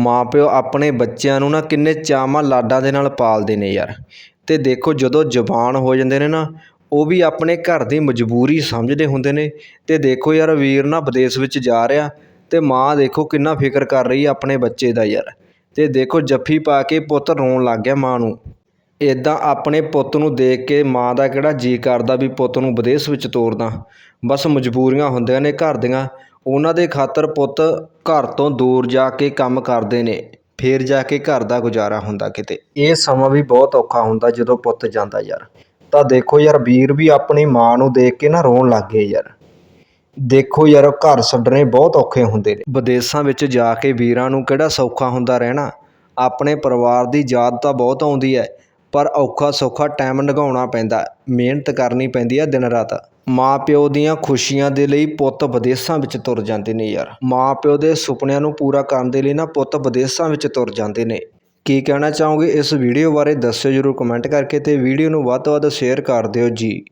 ਮਾਂ ਪਿਓ ਆਪਣੇ ਬੱਚਿਆਂ ਨੂੰ ਨਾ ਕਿੰਨੇ ਚਾਵਾਂ ਲਾਡਾਂ ਦੇ ਨਾਲ ਪਾਲਦੇ ਨੇ ਯਾਰ। ਅਤੇ ਦੇਖੋ ਜਦੋਂ ਜਵਾਨ ਹੋ ਜਾਂਦੇ ਨੇ ਨਾ, ਉਹ ਵੀ ਆਪਣੇ ਘਰ ਦੀ ਮਜਬੂਰੀ ਸਮਝਦੇ ਹੁੰਦੇ ਨੇ। ਅਤੇ ਦੇਖੋ ਯਾਰ ਵੀਰ ਨਾ ਵਿਦੇਸ਼ ਵਿੱਚ ਜਾ ਰਿਹਾ ਅਤੇ ਮਾਂ ਦੇਖੋ ਕਿੰਨਾ ਫਿਕਰ ਕਰ ਰਹੀ ਹੈ ਆਪਣੇ ਬੱਚੇ ਦਾ ਯਾਰ। ਅਤੇ ਦੇਖੋ ਜੱਫੀ ਪਾ ਕੇ ਪੁੱਤ ਰੋਣ ਲੱਗ ਗਿਆ ਮਾਂ ਨੂੰ। ਇੱਦਾਂ ਆਪਣੇ ਪੁੱਤ ਨੂੰ ਦੇਖ ਕੇ ਮਾਂ ਦਾ ਕਿਹੜਾ ਜੀ ਕਰਦਾ ਵੀ ਪੁੱਤ ਨੂੰ ਵਿਦੇਸ਼ ਵਿੱਚ ਤੋਰਦਾ। ਬਸ ਮਜਬੂਰੀਆਂ ਹੁੰਦੀਆਂ ਨੇ ਘਰ ਦੀਆਂ। ਉਹਨਾਂ ਦੇ ਖਾਤਰ ਪੁੱਤ ਘਰ ਤੋਂ ਦੂਰ ਜਾ ਕੇ ਕੰਮ ਕਰਦੇ ਨੇ, ਫਿਰ ਜਾ ਕੇ ਘਰ ਦਾ ਗੁਜ਼ਾਰਾ ਹੁੰਦਾ ਕਿਤੇ। ਇਹ ਸਮਾਂ ਵੀ ਬਹੁਤ ਔਖਾ ਹੁੰਦਾ ਜਦੋਂ ਪੁੱਤ ਜਾਂਦਾ ਯਾਰ। ਤਾਂ ਦੇਖੋ ਯਾਰ, ਵੀਰ ਵੀ ਆਪਣੀ ਮਾਂ ਨੂੰ ਦੇਖ ਕੇ ਨਾ ਰੋਣ ਲੱਗ ਗਏ ਯਾਰ। ਦੇਖੋ ਯਾਰ, ਘਰ ਛੱਡਣੇ ਬਹੁਤ ਔਖੇ ਹੁੰਦੇ ਨੇ। ਵਿਦੇਸ਼ਾਂ ਵਿੱਚ ਜਾ ਕੇ ਵੀਰਾਂ ਨੂੰ ਕਿਹੜਾ ਸੌਖਾ ਹੁੰਦਾ ਰਹਿਣਾ? ਆਪਣੇ ਪਰਿਵਾਰ ਦੀ ਯਾਦ ਤਾਂ ਬਹੁਤ ਆਉਂਦੀ ਹੈ, ਪਰ ਔਖਾ ਸੌਖਾ ਟਾਈਮ ਲੰਘਾਉਣਾ ਪੈਂਦਾ, ਮਿਹਨਤ ਕਰਨੀ ਪੈਂਦੀ ਹੈ ਦਿਨ ਰਾਤ। ਮਾਂ ਪਿਓ ਦੀਆਂ ਖੁਸ਼ੀਆਂ ਦੇ ਲਈ ਪੁੱਤ ਵਿਦੇਸ਼ਾਂ ਵਿੱਚ ਤੁਰ ਜਾਂਦੇ ਨੇ ਯਾਰ। ਮਾਂ ਪਿਓ ਦੇ ਸੁਪਨਿਆਂ ਨੂੰ ਪੂਰਾ ਕਰਨ ਦੇ ਲਈ ਨਾ ਪੁੱਤ ਵਿਦੇਸ਼ਾਂ ਵਿੱਚ ਤੁਰ ਜਾਂਦੇ ਨੇ। ਕੀ ਕਹਿਣਾ ਚਾਹੋਗੇ ਇਸ ਵੀਡੀਓ ਬਾਰੇ ਦੱਸਿਓ ਜਰੂਰ ਕਮੈਂਟ ਕਰਕੇ ਤੇ ਵੀਡੀਓ ਨੂੰ ਵੱਧ ਤੋਂ ਵੱਧ ਸ਼ੇਅਰ ਕਰ ਦਿਓ ਜੀ।